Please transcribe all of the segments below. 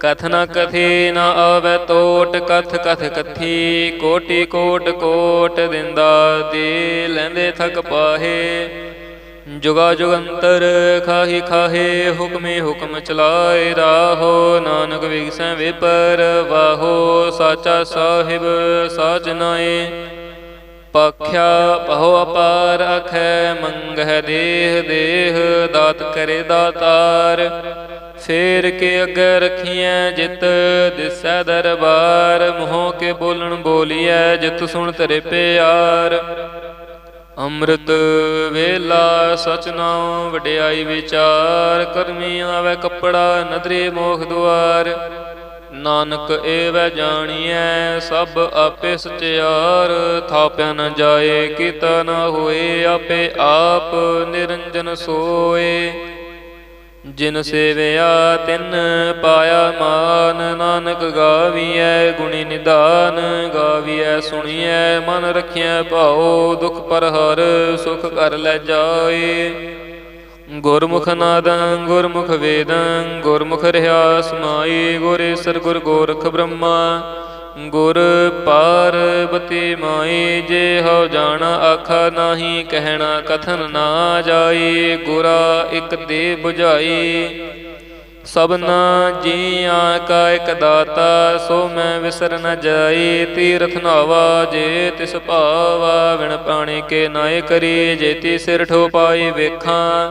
ਕਥ ਨ ਕਥੀ ਨ ਆਵੈ ਤੋਟ, ਕਥ ਕਥ ਕਥੀ, ਕੋਟੀ ਕੋਟ ਕੋਟ ਦਿੰਦਾ ਦੇ ਲੈਂਦੇ ਥਕ ਪਾਹੇ। ਜੁਗਾ ਜੁਗੰਤਰ ਖਾਹੀ ਖਾਹੇ, ਹੁਕਮੇ ਹੁਕਮ ਚਲਾਏ ਰਾਹੋ। ਨਾਨਕ ਵਿਗਸੈ ਵਿਪਰ ਵਾਹੋ, ਸਾਚਾ ਸਾਹਿਬ ਸਾਚ ਨਾਏ। ਪਖਿਆ ਪਹੁ ਅਪਾਰ ਅਖੈ ਮੰਗਹਿ ਦੇਹ ਦੇਹ, ਦਾਤ ਕਰੇ ਦਾਤਾਰ। ਫੇਰ ਕੇ ਅੱਗੇ ਰਖੀਐ, ਜਿਤ ਦਿਸੈ ਦਰਬਾਰ। ਮੋਹ ਕੇ ਬੋਲਣ ਬੋਲੀਐ, ਜਿਤ ਸੁਣ ਤਰੇ ਪਿਆਰ। ਅੰਮ੍ਰਿਤ ਵੇਲਾ ਸਚ ਨਾਮ ਵਡਿਆਈ ਵਿਚਾਰ। ਕਰਮੀ ਆਵੇ ਕੱਪੜਾ, ਨਦਰੀ ਮੋਖ ਦੁਆਰ। ਨਾਨਕ ਏਵੈ ਜਾਣੀਐ, ਸਭ ਆਪੇ ਸਚਿਆਰ। ਥਾਪਿਆ ਨ ਜਾਏ, ਕੀਤਾ ਨ ਹੋਏ, ਆਪੇ ਆਪ ਨਿਰੰਜਨ ਸੋਏ। ਜਿਨ ਸੇਵਿਆ ਤਿਨ ਪਾਇਆ ਮਾਨ, ਨਾਨਕ ਗਾਵੀਐ ਗੁਣੀ ਨਿਦਾਨ, ਗਾਵੀਐ ਸੁਣੀਐ, ਮਨ ਰਖਿਐ ਭਾਉ, ਦੁਖ ਪਰ ਹਰ ਸੁਖ ਕਰ ਲੈ ਜਾਏ। ਗੁਰਮੁਖ ਨਾਦੰ, ਗੁਰਮੁਖ ਵੇਦੰ, ਗੁਰਮੁਖ ਰਹਾ ਸਮਾਈ ਗੁਰੇਸਰ ਗੁਰ ਗੋਰਖ ਬ੍ਰਹਮਾ ਗੁਰ ਪਾਰਬਤੀ ਮਾਈ, ਜੇ ਹੋ ਜਾਣਾ ਆਖਾ ਨਾਹੀ, ਕਹਿਣਾ ਕਥਨ ਨਾ ਜਾਈ, ਗੁਰਾ ਇਕ ਦੇ 부ਝਾਈ ਸਭਨਾ ਜੀਆਂ ਕਾ ਇਕ ਦਾਤਾ, ਸੋ ਮੈਂ ਵਿਸਰ ਨ ਜਾਈ। ਤੀਰਥ ਨਾਵਾ ਜੇ ਤਿਸ ਭਾਵਾ, ਵਿਣ ਪਾਣੀ ਕੇ ਨਾਏ ਕਰੀ। ਜੇ ਤੀ ਸਿਰ ਠੋ ਪਾਈ ਵੇਖਾਂ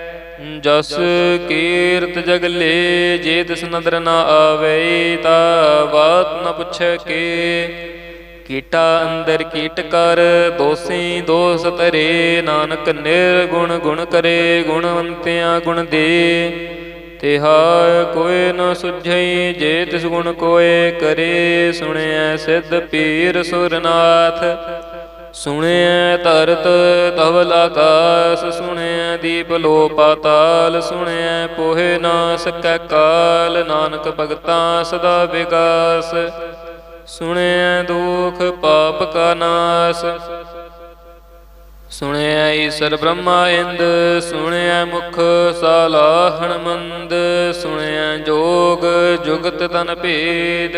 ਜਸ ਕੀਰਤ ਜਗਲੇ ਜੇ ਤਿਸ ਨਦਰ ਨਾ ਆਵੇ ਤਾ ਬਾਤ ਨ ਪੁੱਛੈ ਕੇ। ਕੀਟਾ ਅੰਦਰ ਕੀਟ ਕਰ, ਦੋਸੀ ਦੋਸ ਤਰੇ ਨਾਨਕ ਨਿਰਗੁਣ ਗੁਣ ਕਰੇ, ਗੁਣਵੰਤਿਆ ਗੁਣ ਦੇ। ਤਿਹਾ ਕੋਈ ਨ ਸੁਝਈ, ਜੇ ਤਿਸ ਗੁਣ ਕੋਏ ਕਰੇ, ਸੁਣਿਐ ਸਿੱਧ ਪੀਰ ਸੁਰਨਾਥ। ਸੁਣਿਐ ਧਰਤ ਧਵਲ ਆਕਾਸ ਸੁਣਿਐ ਦੀਪ ਲੋ ਪਾਤਾਲ ਸੁਣਿਐ ਪੋਹੇ ਨਾ ਸਕੈ ਕਾਲ, ਨਾਨਕ ਭਗਤਾਂ ਸਦਾ ਵਿਗਾਸ। ਸੁਣਿਐ ਦੁਖ ਪਾਪ ਕਾ ਨਾਸ। ਸੁਣਿਐ ਈਸ਼ਰ ਬ੍ਰਹਮਾ ਇੰਦ, ਸੁਣਿਐ ਮੁਖ ਸਾਲਾਹਣ ਮੰਦ ਸੁਣਿਐ ਜੋਗ ਜੁਗਤ ਤਨ ਭੇਦ।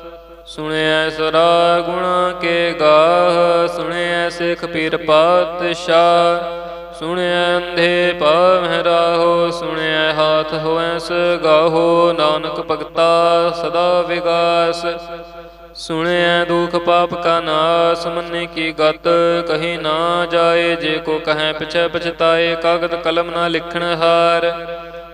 ਸੁਣਿਆ ਸਰਾ ਗੁਣਾ ਕੇ ਗਾਹ ਸੁਣਿਆ ਸਿੱਖ ਪੀਰ ਪਾਤਸ਼ਾਹ ਸੁਣਿਆ ਅੰਧੇ ਪਾਵਹਿ ਰਾਹੋ ਸੁਣਿਆ ਹਾਥ ਹੋਐ ਸਗਾਹੋ ਨਾਨਕ ਭਗਤਾ ਸਦਾ ਵਿਗਾਸ ਸੁਣਿਆ ਦੁਖ ਪਾਪ ਕਾ ਨਾਸ, ਮੰਨੇ ਕੀ ਗਤ, ਕਹੀ ਨਾ ਜਾਏ, ਜੇ ਕੋ ਕਹੈ ਪਿਛੈ ਪਛਤਾਏ, ਕਾਗਦ ਕਲਮ ਨਾ ਲਿਖਣ ਹਾਰ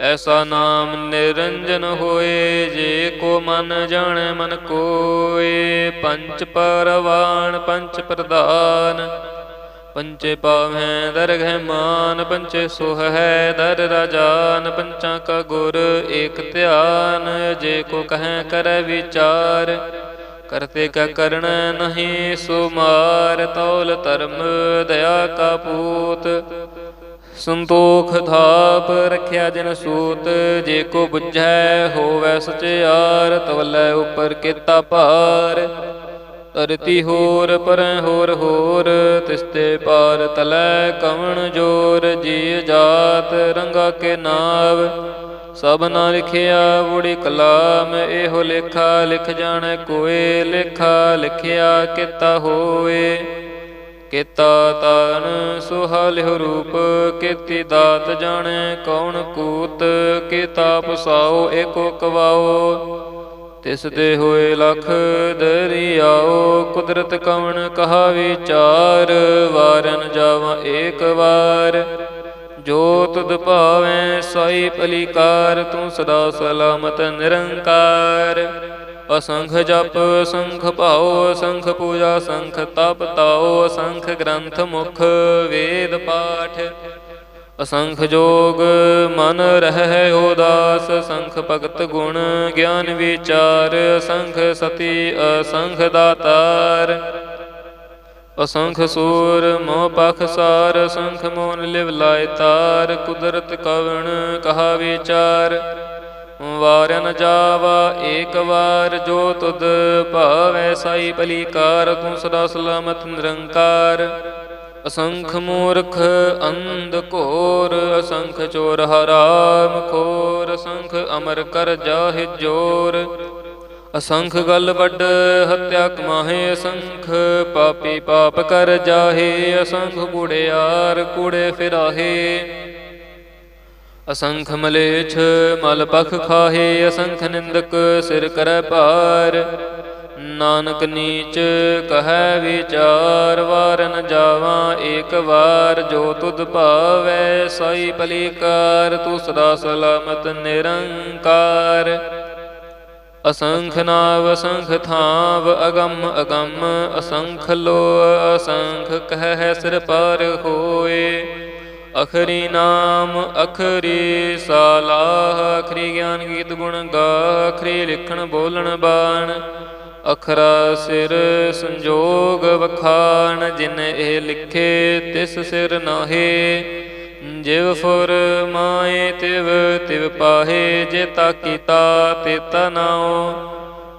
ਐਸਾ ਨਾਮ ਨਿਰੰਜਨ ਹੋਏ, ਜੇ ਕੋ ਮਨ ਜਾਣੈ, ਮਨ ਕੋਏ। ਪੰਚ ਪਰਵਾਨ, ਪੰਚ ਪ੍ਰਧਾਨ। ਪੰਚੇ ਪਾਵੈ ਦਰਗਹਿ ਮਾਨ। ਪੰਚੇ ਸੁਹ ਹੈ ਦਰ ਰਾਜਾਨ। ਪੰਚਾਂ ਕਾ ਗੁਰ ਏਕ ਧਿਆਨ। ਜੇ ਕੋ ਕਹੈ, ਕਰੈ ਵਿਚਾਰ। ਕਰਤੇ ਕਾ ਕਰਨ ਨਹੀਂ ਸੋ ਤੌਲ ਧਰਮ, ਦਇਆ ਕਾ ਪੂਤ। ਸੰਤੋਖ ਥਾਪ ਰਖਿਆ ਜਨ ਸੂਤ, ਜੇ ਕੋ ਬੁਝੈ ਹੋਵੈ ਸਚਿਆਰ ਤਵਲੇ ਉਪਰ ਕੀਤਾ ਭਾਰ। ਧਰਤੀ ਹੋਰ, ਪਰੈ ਹੋਰ ਹੋਰ, ਤਿਸਤੇ ਪਾਰ ਤਲੈ ਕਵਣ ਜੋਰ ਜੀ ਜਾਤ ਰੰਗਾ ਕੇ ਨਾਵ। ਸਭ ਨਾ ਲਿਖਿਆ ਬੁੜੀ ਕਲਾਮ, ਇਹੋ ਲੇਖਾ ਲਿਖ ਜਾਣੈ ਕੋਏ, ਲੇਖਾ ਲਿਖਿਆ ਕੀਤਾ ਹੋਏ ਕੀਤਾ ਤਾਨ ਸੁਹਾਲਿਹੁ ਰੂਪ ਕੀਤੀ ਦਾਤ ਜਾਣੈ, ਕੌਣ ਕੂਤ ਕੀਤਾ ਪਸਾਓ, ਏਕੋ ਕਵਾਓ। ਤਿਸ ਦੇ ਹੋਏ ਲਖ ਦਰਿਆਓ, ਕੁਦਰਤ ਕਵਣ ਕਹਾ ਵਿਚਾਰ, ਵਾਰਨ ਜਾਵਾਂ ਏਕ ਵਾਰ। ਜੋ ਤੁਧ ਭਾਵੈ, ਸਾਈ ਪਲੀਕਾਰ ਤੂੰ ਸਦਾ ਸਲਾਮਤ ਨਿਰੰਕਾਰ। ਅਸੰਖ ਜਪ, ਸੰਖ ਭਾਉ, ਸੰਖ ਪੂਜਾ, ਸੰਖ ਤਪ ਤਾਉ, ਸੰਖ ਗ੍ਰੰਥ ਮੁਖ, ਵੇਦ ਪਾਠ। ਅਸੰਖ ਜੋਗ, ਮਨ ਰਹਿ ਉਦਾਸ, ਸੰਖ ਭਗਤ ਗੁਣ ਗਿਆਨ ਵਿਚਾਰ, ਸੰਖ ਸਤੀ ਅਸੰਖ ਦਾਤਾਰ। ਅਸੰਖ ਸੂਰ, ਮੋਹ ਪਖ ਸਾਰ ਅਸੰਖ ਮੋਨ ਲਿਵ ਲਾਇ ਤਾਰ, ਕੁਦਰਤ ਕਵਣ ਕਹਾ ਵਿਚਾਰ। ਵਾਰਨ ਨ ਜਾਵਾ, ਏਕ ਵਾਰ ਜੋ ਤੁਧ ਭਾਵੈ ਸਾਈ ਭਲੀਕਾਰ, ਤੂੰ ਸਦਾ ਸਲਾਮਤ ਨਿਰੰਕਾਰ। ਅਸੰਖ ਮੂਰਖ ਅੰਧ ਘੋਰ, ਅਸੰਖ ਚੋਰ ਹਰਾਮ ਖੋਰ, ਅਸੰਖ ਅਮਰ ਕਰ ਜਾਹਿ ਜੋਰ। ਅਸੰਖ ਗਲ ਵੱਡ, ਹਤਿਆ ਕਮਾਹੇ ਅਸੰਖ, ਪਾਪੀ ਪਾਪ ਕਰ ਜਾਹੇ, ਅਸੰਖ ਕੂੜਿਆਰ ਕੂੜੇ ਫਿਰਾਹੇ। ਅਸੰਖ ਮਲੇਛ, ਮਲ ਪਖ ਖਾਹੇ, ਅਸੰਖ ਨਿੰਦਕ ਸਿਰ ਕਰੈ ਭਾਰ। ਨਾਨਕ ਨੀਚ ਕਹੈ ਵਿਚਾਰ, ਵਾਰ ਜਾਵਾਂ ਏਕ ਵਾਰ, ਜੋ ਤੁਧ ਭਾਵੈ ਸਾਈ ਭਲੀਕਾਰ ਤੂੰ ਸਦਾ ਸਲਾਮਤ ਨਿਰੰਕਾਰ। ਅਸੰਖ ਨਾਵ, ਅਸੰਖ ਥਾਵ, ਅਗੰਮ ਅਗੰਮ, ਅਸੰਖ ਲੋ ਅਸੰਖ ਕਹਿ ਸਿਰ ਪਰ ਹੋਏ। ਅਖਰੀ ਨਾਮ ਅਖਰੀ ਸਾਲਾਹ, ਅਖਰੀ ਗਿਆਨ ਗੀਤ ਗੁਣ ਗਾ, ਅਖਰੀ ਲਿਖਣ ਬੋਲਣ ਬਾਣ। ਅਖਰਾ ਸਿਰ ਸੰਜੋਗ ਵਖਾਣ, ਜਿਨ ਇਹ ਲਿਖੇ ਤਿਸ ਸਿਰ ਨਾਹੇ। ਜਿਵ ਫੁਰ ਮਾਏ, ਤਿਵ ਤਿਵ ਪਾਹੇ, ਜੇ ਤਾ ਕੀਤਾ ਤੇ ਨਾਉ।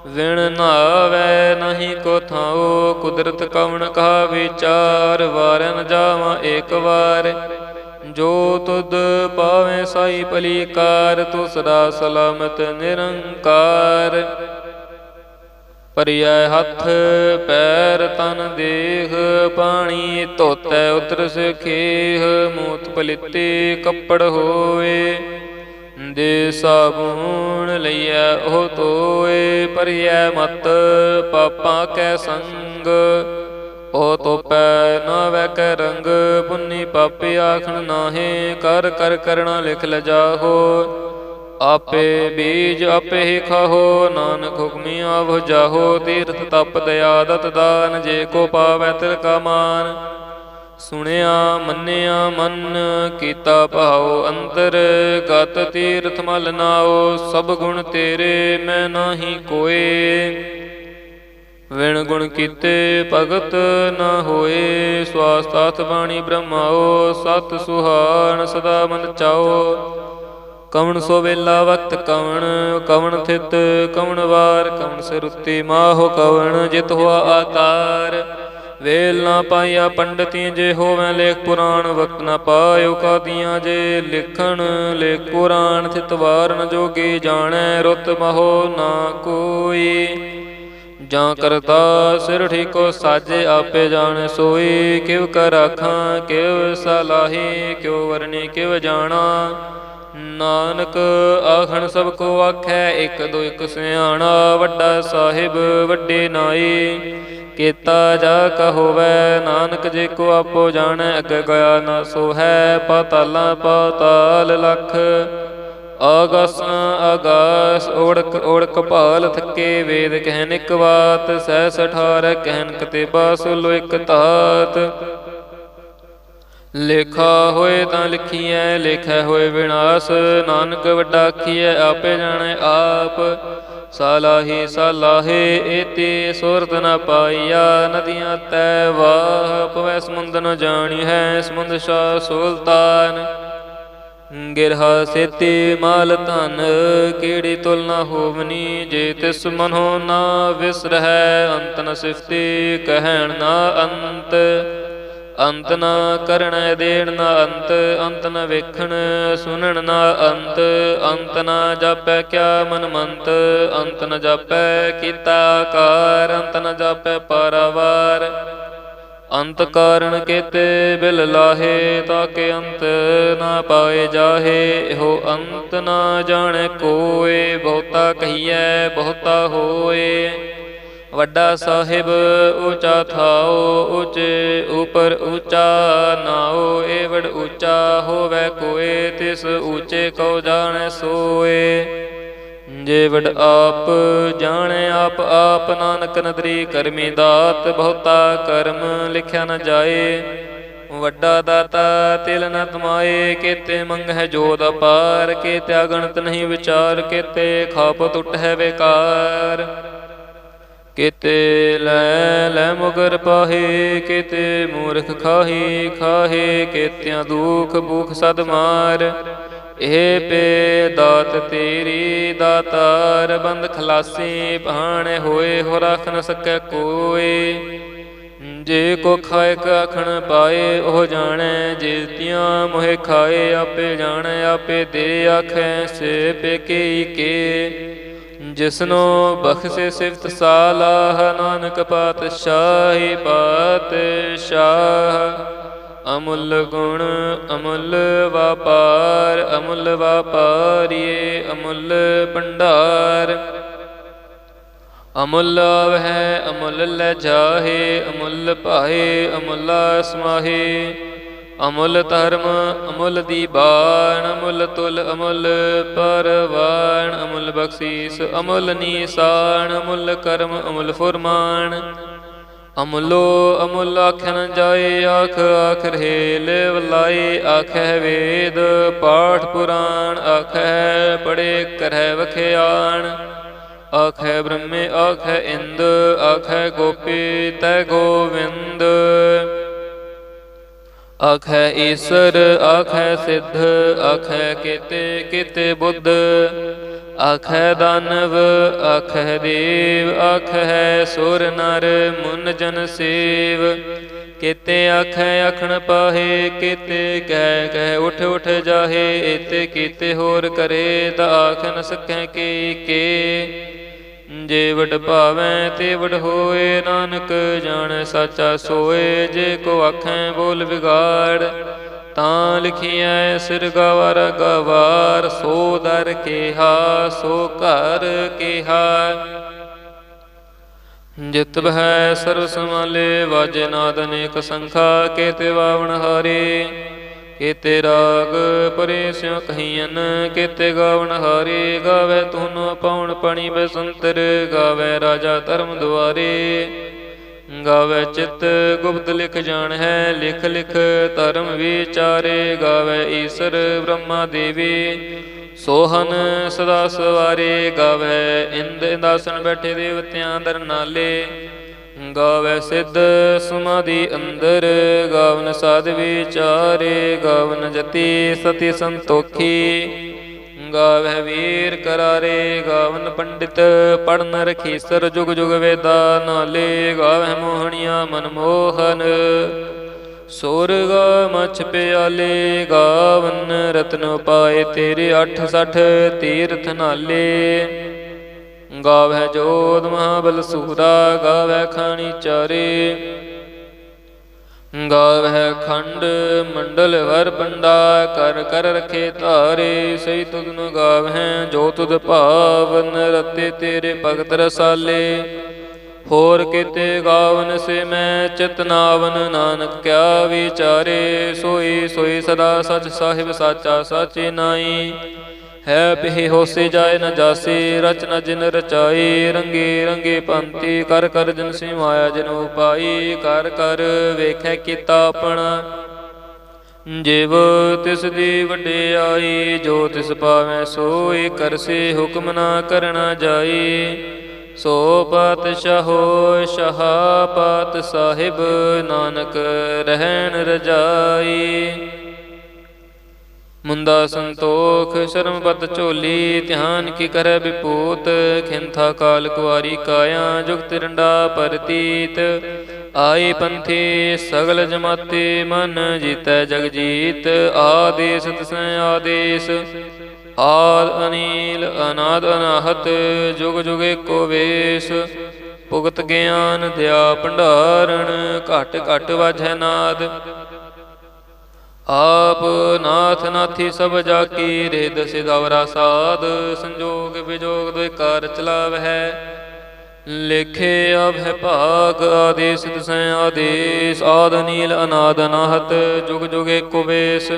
ਵਿਣ ਨਾਵੇ ਨਹੀਂ ਕੋ ਥਾਓ ਕੁਦਰਤ ਕਵਣ ਕਾ ਵਿਚਾਰ, ਵਾਰਨ ਜਾਵਾਂ ਏਕ ਵਾਰ। ਜੋ ਤੁਧ ਪਾਵੇਂ ਸਾਈ ਭਲੀ ਕਾਰ ਤੂੰ ਸਦਾ ਸਲਾਮਤ ਨਿਰੰਕਾਰ। ਪਰਿਐ ਹੱਥ, ਪੈਰ ਤਨ ਦੇਹ, ਪਾਣੀ ਧੋਤੈ ਉਤਰ ਸਖੇਹ, ਮੂਤ ਪਲਿੱਤੇ ਕੱਪੜ ਹੋਏ। ਦੇ ਸਾਬੂਣ ਲਈਐ ਉਹ ਤੋਏ ਪਰਿਐ ਮਤ ਪਾਪਾਂ ਕੈ ਸੰਗ। ਉਹ ਤੋਪੈ ਨਾ ਵੈ ਰੰਗ, ਪੁੰਨੀ ਪਾਪੇ ਆਖਣ ਨਾਹੇ, ਕਰ ਕਰ ਕਰਣਾ ਲਿਖ ਲਜਾਹੋ ਆਪੇ ਬੀਜ ਆਪੇ ਹੀ ਖਾਹੋ, ਨਾਨਕ ਹੁਕਮੀ ਆਵ ਜਾਹੋ, ਤੀਰਥ ਤਪ ਦਇਆ ਦਤ ਦਾਨ, ਜੇ ਕੋ ਪਾਵੈ ਤਿਲ ਕਾ ਮਾਨ। ਸੁਣਿਆ, ਮੰਨਿਆ, ਮਨ, ਕੀਤਾ ਭਾਉ ਅੰਤਰ, ਗਤ ਤੀਰਥ ਮਲ ਨਾਓ ਸਭ ਗੁਣ ਤੇਰੇ, ਮੈਂ ਨਾਹੀ ਕੋਏ। ਵਿਣ ਗੁਣ ਕੀਤੇ ਭਗਤ ਨਾ ਹੋਏ ਸਵਾਸ ਤਤ ਬਾਣੀ ਬ੍ਰਹਮਾਓ ਸਤ ਸੁਹਾਣ ਸਦਾ ਮਨ ਚਾਓ। ਕਵਣ ਸੋ ਵੇਲਾ ਵਕਤ ਕਵਣ ਕਵਣ ਥਿਤ ਕਵਣ ਵਾਰ, ਕਵਣ ਸਰੁੱਤੀ ਮਾਹੋ ਕਵਣ, ਜਿਤ ਹੋਆ ਆਕਾਰ ਵੇਲ ਨਾ ਪਾਇਆ ਪੰਡਤੀ ਜੇ ਹੋਵੇਂ, ਲੇਖ ਪੁਰਾਣ ਵਕਤ ਨਾ ਪਾਇਓ ਕਾਦੀਆਂ ਜੇ। ਲਿਖਣ, ਲੇਖ ਪੁਰਾਣ, ਥਿਤ ਵਾਰ ਨ ਜੋਗੀ ਜਾਣੈ, ਰੁੱਤ ਮਹੋ ਨਾ ਕੋਈ। ਜਾਂ ਕਰਤਾ ਸਿਰ ਠੀਕੋ ਸਾਜੇ, ਆਪੇ ਜਾਣ ਸੋਈ। ਕਿਵ ਕਰ ਆਖਾਂ, ਕਿਵ ਸਲਾਹੀ ਕਿਉ ਵਰਨੀ ਕਿਵ ਜਾਣਾ। ਨਾਨਕ ਆਖਣ, ਸਭ ਕੋ ਆਖੈ, ਇੱਕ ਦੋ ਇੱਕ ਸਿਆਣਾ। ਵੱਡਾ ਸਾਹਿਬ, ਵੱਡੇ ਨਾਈ। ਕੀਤਾ ਜਾ ਕਹੋਵੈ, ਨਾਨਕ ਜੇ ਕੋ ਆਪੋ ਜਾਣੈ, ਅੱਗੇ ਗਿਆ ਨਾ ਸੋ ਹੈ ਪਤਾਲਾ, ਪਤਾਲ ਲਖ। ਆਗਸ ਆਗਾਸ ਓੜਕ ਓੜਕ ਭਾਲ ਥਕੇ ਵੇਦ ਕਹਿਨ ਇਕ ਬਾਤ ਸਹਿ ਸਠਾਰ ਕਹਿਨ ਕਤੇ ਬਾਸ ਲੋ ਇਕ ਤਾਤ ਲੇਖਾ ਹੋਏ ਤਾਂ ਲਿਖੀਐ, ਲੇਖੈ ਹੋਏ ਵਿਨਾਸ਼, ਨਾਨਕ ਵੱਡਾ ਆਖੀਐ, ਆਪੇ ਜਾਣੈ ਆਪ। ਸਾਲਾਹੀ ਸਾਲਾਹੇ ਏਤੀ ਸੁਰਤ ਨ ਪਾਈਆ, ਨਦੀਆਂ ਤੈ ਵਾਹ ਪਵੈ ਸਮੁੰਦ ਨ ਜਾਣੀ ਹੈ ਸਮੁੰਦ ਸ਼ਾ ਸੁਲਤਾਨ। ਗਿਰਹਾ ਸੇਤੀ ਮਾਲ ਧਨ ਕੀੜੀ ਤੁਲ ਨਾ ਹੋਵਨੀ? ਜੇ ਤਿਸ ਮਨੋ ਨਾ ਵਿਸਰਹਿ, ਅੰਤ ਨ ਸਿਫਤੀ ਕਹਿਣ ਨਾ ਅੰਤ। ਅੰਤ ਨਾ ਕਰਣ ਦੇਣ ਨਾ ਅੰਤ ਅੰਤ ਨ ਵੇਖਣ ਸੁਣਨ ਨਾ ਅੰਤ। ਅੰਤ ਨਾ ਜਾਪੈ ਕਿਆ ਮਨ ਮੰਤ, ਅੰਤ ਨ ਜਾਪੈ ਕੀਤਾ ਕਾਰ, ਅੰਤ ਨ ਜਾਪੈ ਪਾਰਾਵਾਰ। ਅੰਤ ਕਾਰਣ ਕੇਤੇ ਬਿਲ ਲਾਹੇ ਤਾਕੇ ਅੰਤ ਨਾ ਪਾਏ ਜਾਹੇ। ਹੋ ਅੰਤ ਨਾ ਜਾਣੈ ਕੋਏ, ਬਹੁਤਾ ਕਹੀਐ, ਬਹੁਤਾ ਹੋਏ। ਵੱਡਾ ਸਾਹਿਬ ਊਚਾ ਥਾਓ, ਉਚੇ ਉਪਰ ਊਚਾ ਨਾਓ। ਏਵੜ ਊਚਾ ਹੋਵੇ ਕੋਏ, ਤਿਸ ਊਚੇ ਕੋ ਜਾਣੈ ਸੋਏ। ਜੇ ਵਡ ਆਪ, ਜਾਣੈ ਆਪ ਆਪ ਨਾਨਕ ਨਦਰੀ ਕਰਮੀ ਦਾਤ, ਬਹੁਤਾ ਕਰਮ ਲਿਖਿਆ ਨਾ ਜਾਏ। ਵੱਡਾ ਦਾਤਾ ਤਿਲ ਨ ਤਮਾਏ, ਕੇਤੇ ਮੰਗ ਹੈ ਜੋਦ ਅਪਾਰ, ਕੇਤੇ ਅਗਣਤ ਨਹੀਂ ਵਿਚਾਰ, ਕੇਤੇ ਖਾਪ ਟੁੱਟ ਹੈ ਵਿਕਾਰ। ਕੇਤੇ ਲੈ ਲੈ ਮੁਗਰ ਪਾਹੇ, ਕਿਤੇ ਮੂਰਖ ਖਾਹੀ ਖਾਹੇ, ਕੇਤਿਆਂ ਦੁਖ ਭੂਖ ਸਦ ਮਾਰ। ਇਹ ਪੇ ਦਾਤ ਤੇਰੀ ਦਾਤਾਰ ਬੰਦ ਖਲਾਸੀ ਪਹਾਣੇ ਹੋਏ ਹੋ ਰਖ ਨ ਸਕੈ ਕੋਏ। ਜੇ ਕੋ ਖਾਇ ਕਖਣ ਪਾਏ, ਉਹ ਜਾਣੈ ਜੇ ਜਿਤਿਆਂ ਮੋਹਿ ਖਾਏ, ਆਪੇ ਜਾਣੈ, ਆਪੇ ਦੇ ਆਖੈ, ਸੇ ਪੇਕੇ ਕੇ। ਜਿਸਨੋ ਬਖਸ਼ੇ ਸਿਫਤ ਸਾਲਾਹ, ਨਾਨਕ ਪਾਤਸ਼ਾਹੀ ਪਾਤਸ਼ਾਹ। ਅਮੁੱਲ ਗੁਣ, ਅਮੁੱਲ ਵਾਪਾਰ, ਅਮੁੱਲ ਵਾਪਾਰੀਏ, ਅਮੁੱਲ ਭੰਡਾਰ। ਅਮੁੱਲ ਆਵਹਿ ਅਮੁੱਲ ਲੈ ਜਾਹੇ, ਅਮੁੱਲ ਭਾਏ ਅਮੁੱਲ ਸਮਾਹੇ। ਅਮੁੱਲ ਧਰਮ, ਅਮੁੱਲ ਦੀ ਬਾਣ, ਅਮੁੱਲ ਤੁਲ, ਅਮੁੱਲ ਪਰਵਾਨ ਅਮੁੱਲ ਬਖਸ਼ੀਸ, ਅਮੁੱਲ ਨੀਸਾਨ ਅਮੁੱਲ ਕਰਮ, ਅਮੁੱਲ ਫੁਰਮਾਨ। ਅਮੁੱਲੋ ਅਮੁੱਲ ਆਖਣ ਜਾਏ, ਆਖ ਆਖ ਰੇਲ ਵਲਾਈ ਆਖੈ ਵੇਦ, ਪਾਠ ਪੁਰਾਣ ਆਖੈ ਪੜੇ ਕਰੈ ਵਖਿਆਣ। ਆਖੈ ਬ੍ਰਹਮੇ ਆਖੈ ਇੰਦ ਆਖੈ ਗੋਪੀ, ਤੈ ਗੋਵਿੰਦ। ਆਖੈ ਈਸਰ ਆਖੈ ਸਿੱਧ ਆਖੈ ਕੀਤੇ ਕੀਤੇ ਬੁੱਧ। ਆਖੈ ਦਾਨਵ ਆਖੈ ਦੇਵ ਆਖੈ ਸੁਰ ਨਰ, ਮੁਨ ਜਨ ਸੇਵ। ਕੀਤੇ ਆਖੈ ਆਖਣ ਪਾਹੇ, ਕੀਤੇ ਕਹਿ ਕਹਿ ਉਠ ਉਠ ਜਾਹੇ, ਇਤੇ ਕੀਤੇ ਹੋਰ ਕਰੇ ਤਾਂ ਆਖ ਨ ਸਕੈ ਕੀ ਕੇ। ਜੇ ਵਡ ਭਾਵੈ ਤੇ ਵਡ ਹੋਏ, ਨਾਨਕ ਜਾਣ ਸਾਚਾ ਸੋਏ, ਜੇ ਕੋ ਆਖੈ ਬੋਲ ਵਿਗਾੜ। ਤਾਂ ਲਿਖੀਐ, ਸਿਰ ਗਵਾਰ ਗਵਾਰ, ਸੋ ਦਰ ਕੇਹਾ, ਸੋ ਘਰ ਕੇਹਾ। ਜਿਤ ਬਹਿ ਸਰਬ ਸਮਾਲੇ ਵਾਜੇ ਅਨੇਕ ਸੰਖਾ, ਕੇਤੇ ਵਾਵਣ ਹਾਰੇ। ਕੇਤੇ ਰਾਗ ਪਰੇ ਸਿਉ ਕਹੀਨ ਕੇਤੇ ਗਾਵਣ ਹਾਰੇ। ਗਾਵੇ ਤੁਨ ਪਉਣ ਪਣੀ ਬਸੰਤਰ, ਗਾਵੇ ਰਾਜਾ ਧਰਮ ਦੁਆਰੇ। ਗਾਵੇ ਚਿਤ ਗੁਪਤ ਲਿਖ ਜਾਣ ਹੈ, ਲਿਖ ਲਿਖ ਧਰਮ ਵਿਚਾਰੇ। ਗਾਵੇ ਈਸ਼ਰ ਬ੍ਰਹਮਾ ਦੇਵੀ, ਸੋਹਨ ਸਦਾ ਸਵਾਰੇ। ਗਾਵੇ ਇੰਦ ਦਾਸਨ ਬੈਠੇ ਦੇਵਤਿਆਂ ਦਰ ਨਾਲੇ। ਗਾਵੇ ਸਿੱਧ ਸਮਾਧੀ ਅੰਦਰ, ਗਾਵਨ ਸਾਧ ਵਿਚਾਰੇ। ਗਾਵਨ ਜਤੀ ਸਤੀ ਸੰਤੋਖੀ। ਗਾਵੇ ਵੀਰ ਕਰਾਰੇ, ਗਾਵਨ ਪੰਡਿਤ ਪੜਨ ਰਖੀਸਰ ਜੁਗ ਜੁਗ ਵੇਦਾ, ਨਾਲੇ ਗਾਵੇ ਮੋਹਣੀਆਂ ਮਨਮੋਹਨ ਸੁਰਗ ਮਛ ਪਿਆਲੇ, ਗਾਵਨ ਰਤਨ ਪਾਏ ਤੇਰੇ 860 ਤੀਰਥ ਨਾਲੇ। ਗਾਵੇ ਜੋਤ ਮਹਾਬਲ ਸੂਰਾ ਗਾਵੇ ਖਾਣੀ ਚਾਰੇ। ਗਾਵਹਿ ਖੰਡ ਮੰਡਲ ਵਰ ਪੰਡਾ, ਕਰ ਕਰ ਰਖੇ ਧਾਰੇ ਸਈ ਤੁਧਨ ਨੂੰ ਗਾਵਹਿ, ਜੋ ਤੁਧ ਭਾਵਨ ਰਤੇ ਤੇਰੇ ਭਗਤ ਰਸਾਲੇ। ਹੋਰ ਕਿਤੇ ਗਾਵਨ ਸੇ ਮੈਂ ਚਿਤਨਾਵਨ ਨਾਨਕ ਕਿਆ ਵਿਚਾਰੇ ਸੋਈ ਸੋਈ ਸਦਾ ਸਚ ਸਾਹਿਬ, ਸਾਚਾ ਸਾਚੇ ਨਾਈ ਹੈ ਪਿਹ ਹੋਸੇ ਜਾਏ ਨ ਜਾਸੇ ਰਚਨਾ ਜਿਨ ਰਚਾਈ ਰੰਗੇ ਰੰਗੇ ਪੰਤੀ ਕਰ ਕਰ ਜਨ ਸੇ ਮਾਇਆ ਜਿਨ ਉਪਾਈ, ਕਰ ਕਰ ਵੇਖੈ ਕੀਤਾ ਆਪਣਾ। ਜਿਵ ਤਿਸ ਦੀ ਵਡਿਆਈ ਜੋ ਤਿਸ ਪਾਵੈ ਸੋਈ ਕਰਸੇ ਹੁਕਮ ਨਾ ਕਰਨਾ ਜਾਈ। ਸੋ ਪਾਤਸ਼ਾਹੋ ਸ਼ਹਾਪਤ ਸਾਹਿਬ, ਨਾਨਕ ਰਹਿਣ ਰਜਾਈ। ਮੁੰਦਾ ਸੰਤੋਖ ਸ਼ਰਮਪਤ ਝੋਲੀ, ਧਿਆਨ ਕੀ ਕਰੈ ਵਿਪੂਤ ਖਿੰਥਾ ਕਾਲ ਕੁਵਾਰੀ ਕਾਇਆ, ਜੁਗਤ ਰੰਡਾ ਪਰਤੀਤ। ਆਈ ਪੰਥੀ, ਸਗਲ ਜਮਾਤੇ ਮਨ ਜੀਤੈ ਜਗ ਜੀਤ ਆਦੇਸ ਤਸੈ ਆਦੇਸ। ਆਦ ਅਨੀਲ, ਅਨਾਦ ਅਨਾਹਤ, ਜੁਗ ਜੁਗ ਏਕੋ ਵੇਸ। ਭੁਗਤ ਗਿਆਨ, ਦਿਆ ਭੰਡਾਰਣ, ਘਟ ਘਟ ਵਾਝੈ ਨਾਦ। ਆਪ ਨਾਥ ਨਾਥੀ ਸਭ ਜਾ ਕੀ ਰਿਦ ਸਿਦਵਰਾ ਸਾਧ, ਸੰਜੋਗ ਵਿਜੋਗ ਦੋਇ ਕਾਰ ਚਲਾਵਹਿ। ਲਿਖੇ ਅਭੈ ਭਾਗ ਆਦੇਸ ਤਸੈ ਆਦੇਸ, ਆਦ ਨੀਲ ਅਨਾਦ ਅਨਾਹਤ ਜੁਗ ਜੁਗ ਕੁਵੇਸ਼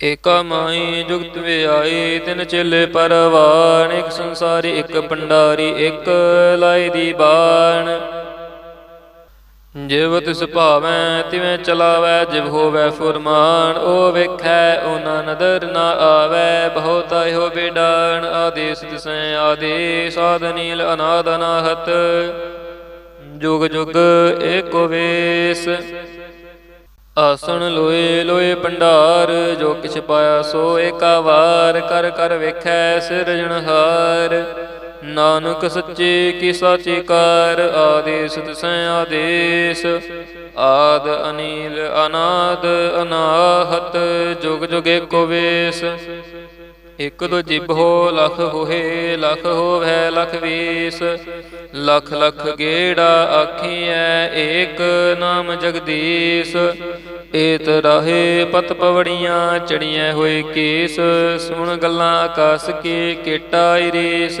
ਏਕਾ ਮਾਈ ਜੁਗਤ ਵਿਆਈ ਤਿਨ ਚੇਲੇ ਪਰਵਾਨ, ਇੱਕ ਸੰਸਾਰੀ, ਇੱਕ ਪੰਡਾਰੀ, ਇੱਕ ਲਾਈ ਦੀ ਬਾਣ। ਜਿਵ ਤਿਸ ਭਾਵੈ, ਤਿਵੇਂ ਚਲਾਵੈ, ਜਿਵ ਹੋਵੈ ਫੁਰਮਾਨ ਓ ਵੇਖੈ ਓਨਾ ਨਦਰ ਨਾ ਆਵੈ, ਬਹੁਤ ਹੋ ਬਿਡਾਨ ਆਦੇਸ ਤਿਸੈ ਆਦੇਸ, ਆਦ ਅਨਾਦ ਅਨਾਹਤ। ਜੁਗ ਜੁਗ ਏਕੋ ਵੇਸ। ਆਸਣ ਲੋਏ ਲੋਏ ਭੰਡਾਰ, ਜੋ ਕਿਛ ਪਾਇਆ ਸੋ ਏਕਾ ਵਾਰ, ਕਰ ਕਰ ਵੇਖੈ ਸਿਰਜਣਹਾਰ। ਨਾਨਕ ਸੱਚੇ ਕੀ ਸਾਚੀ ਕਾਰ ਆਦੇਸ ਤਿਸੈ ਆਦੇਸ ਆਦ ਅਨੀਲ ਅਨਾਦ ਅਨਾਹਤ ਜੁਗ ਜੁਗ ਏਕੋ ਵੇਸ। ਇਕ ਦੋ ਜਿਬ ਹੋ ਲਖ ਹੋਏ ਲਖ ਹੋਵੈ ਲਖ ਵੀਸ। ਲਖ ਲਖ ਗੇੜਾ ਆਖੀਐ ਏਕ ਨਾਮ ਜਗਦੀਸ਼। ਏਤ ਰਾਹੇ ਪਤ ਪਵੜੀਆਂ ਚੜੀਆਂ ਹੋਏ ਕੇਸ। ਸੁਣ ਗੱਲਾਂ ਆਕਾਸ ਕੀ ਕੇਟਾ ਇਰੇਸ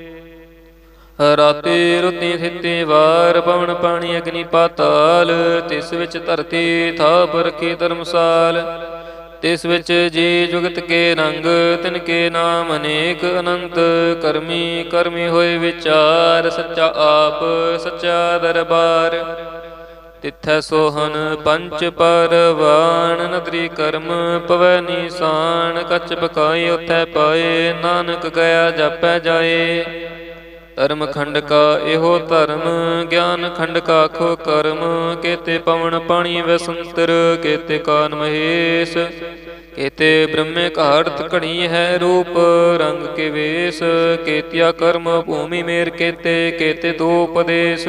ਰਾਤੇ ਰੁਤੀ ਥਿਤੇ ਵਾਰ ਪਵਨ ਪਾਣੀ ਅਗਨੀ ਪਾਤਾਲ, ਤਿਸ ਵਿੱਚ ਧਰਤੀ ਥਾਪ ਰਖੀ ਧਰਮਸਾਲ। ਤਿਸ ਵਿੱਚ ਜੀ ਜੁਗਤ ਕੇ ਰੰਗ, ਤਿਨ ਕੇ ਨਾਮ ਅਨੇਕ ਅਨੰਤ। ਕਰਮੀ ਕਰਮੀ ਹੋਏ ਵਿਚਾਰ, ਸੱਚਾ ਆਪ, ਸੱਚਾ ਦਰਬਾਰ। ਤਿੱਥੈ ਸੋਹਨ ਪੰਚ ਪਰਵਾਨ ਨਦਰੀ ਕਰਮ ਪਵੈ ਨੀਸਾਨ। ਕਛ ਬਕਾਈ ਉਥੈ ਪਾਏ, ਨਾਨਕ ਗਿਆ ਜਾਪੈ ਜਾਏ। ਧਰਮ ਖੰਡ ਕਾ ਇਹੋ ਧਰਮ ਗਿਆਨ ਖੰਡ ਕਾ ਖੋ ਕਰਮ ਕੇਤੇ ਪਵਨ ਪਾਣੀ ਵਸੰਤਰ, ਕੇਤੇ ਕਾਨ ਮਹੇਸ਼, ਕੇਤੇ ਬ੍ਰਹਮੇ ਘਾੜਤ ਘਣੀ ਹੈ ਰੂਪ, ਰੰਗ ਕੇ ਵੇਸ, ਕੇਤਿਆ ਕਰਮ ਭੂਮੀ ਮੇਰ ਕੇਤੇ ਕੇਤੇ ਦੋ ਉਪਦੇਸ਼,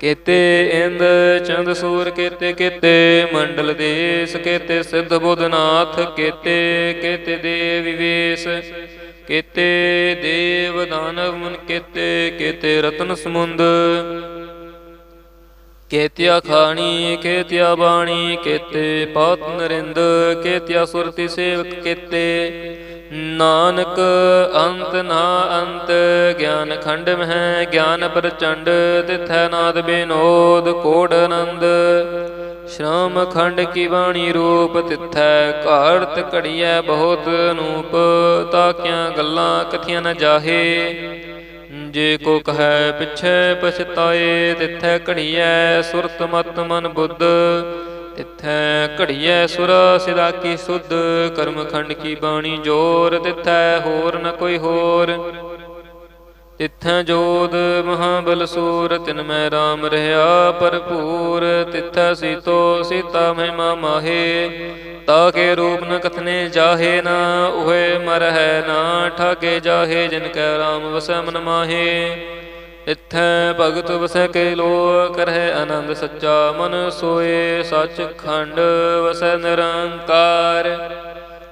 ਕੇਤੇ ਇੰਦ, ਚੰਦ, ਸੂਰ, ਕੇਤੇ ਕੇਤੇ ਮੰਡਲ ਦੇਸ, ਕੇਤੇ ਸਿੱਧ ਬੁੱਧਨਾਥ ਕੇਤੇ ਕੇਤੇ ਦੇ ਵਿਵੇਸ਼ ਕੇਤੇ ਦੇਵ ਦਾਨਵ ਮਨ ਕੇਤੇ ਕੇਤੇ ਰਤਨ ਸਮੁੰਦ। ਕੇਤਿਆ ਖਾਣੀ, ਕੇਤਿਆ ਬਾਣੀ, ਕੇਤੇ ਪਾਤ ਨਰਿੰਦ, ਕੇਤਿਆ ਸੁਰਤੀ ਸੇਵਕ ਕੇਤੇ। ਨਾਨਕ ਅੰਤ ਨਾ ਅੰਤ, ਗਿਆਨ ਖੰਡ ਮਹਿ, ਗਿਆਨ ਪ੍ਰਚੰਡ, ਤਿਥੈ ਨਾਦ ਬਿਨੋਦ, ਕੋੜ ਆਨੰਦ। ਸ਼੍ਰਮ ਖੰਡ ਕੀ ਬਾਣੀ ਰੂਪ ਤਿਥੈ, ਘਾੜਤ ਘੜੀਐ ਬਹੁਤ ਅਨੂਪ, ਤਾਕਿਆਂ ਗੱਲਾਂ ਕਥੀਆਂ ਨ ਜਾਹੇ। ਜੇ ਕੋ ਕਹੈ ਪਿਛੈ ਪਛਤਾਏ, ਤਿਥੈ ਘੜੀਐ ਸੁਰਤ ਮਤ ਮਨ ਬੁੱਧ। ਤਿਥੈ ਘੜੀਐ ਸੁਰ ਸਿਦਾ ਕੀ ਸੁਧ, ਕਰਮ ਖੰਡ ਕੀ ਬਾਣੀ ਜੋਰ, ਤਿਥੈ ਹੋਰ ਨ ਕੋਈ ਹੋਰ। ਤਿਥੈ ਜੋਦ ਮਹਾਬਲ ਸੂਰ, ਤਿਨ ਮੈਂ RAM ਰਹਾ ਭਰਪੂਰ, ਤਿਥੈ ਸੀਤੋ ਸੀਤਾ ਮਹਿਮਾ ਮਾਹੇ, ਤਾ ਕੇ ਰੂਪ ਨ ਕਥਨੇ ਜਾਹੇ ਨਾ, ਉਹੇ ਮਰ ਹੈ ਨਾ ਠਾਗੇ ਜਾਹੇ ਜਿਨ ਕੈ RAM ਵਸੈ ਮਨ ਮਾਹੇ। ਇਥੈ ਭਗਤ ਵਸੈ ਕੇ ਲੋ ਕਰਹਿ ਆਨੰਦ ਸੱਚਾ ਮਨ ਸੋਏ, ਸੱਚ ਖੰਡ ਵਸੈ ਨਿਰੰਕਾਰ।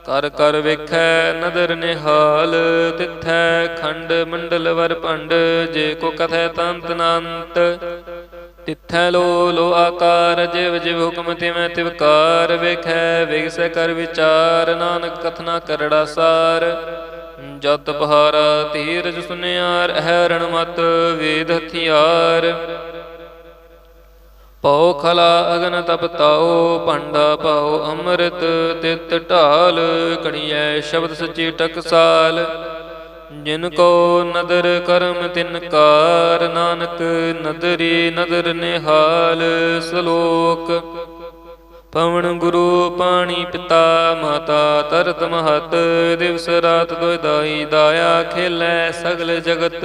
ਕਰ ਕਰ ਵੇਖੈ ਨਦਰ ਨਿਹਾਲ, ਤਿਥੈ ਖੰਡ ਮੰਡਲ ਵਰ ਭੰਡ, ਜੇ ਕੋ ਕਥੈ ਤੰਤ ਨੰਤ। ਤਿਥੈ ਲੋ ਲੋ ਆਕਾਰ, ਜਿਵ ਜਿਵ ਹੁਕਮ ਤਿਵੈ ਤਿਵਕਾਰ ਵੇਖੈ ਵਿਗਸੈ ਕਰ ਵਿਚਾਰ, ਨਾਨਕ ਕਥਨਾ ਕਰੜਾ ਸਾਰ। ਜਤ ਬਹਾਰਾ ਧੀਰਜ ਸੁਨਿਆਰ, ਅਹਰਣ ਮਤ ਵੇਦ ਹਥਿਆਰ। ਪਉ ਖਲਾ ਅਗਨ ਤਪ ਤਾਉ, ਭਾਂਡਾ ਪਾਉ ਅੰਮ੍ਰਿਤ ਤਿਤ ਢਾਲ, ਕੜੀਐ ਸ਼ਬਦ ਸੱਚੀ ਟਕਸਾਲ ਜਿਨ ਕੋ ਨਦਰ ਕਰਮ ਤਿਨ ਕਾਰ, ਨਾਨਕ ਨਦਰੀ ਨਦਰ ਨਿਹਾਲ ਸ਼ਲੋਕ। ਪਵਨ ਗੁਰੂ ਪਾਣੀ ਪਿਤਾ, ਮਾਤਾ ਤਰਤ ਮਹਤ, ਦਿਵਸ ਰਾਤ ਦੋਇ ਦਾਈ, ਦਾਇਆ ਖੇਲੇ ਸਗਲ ਜਗਤ।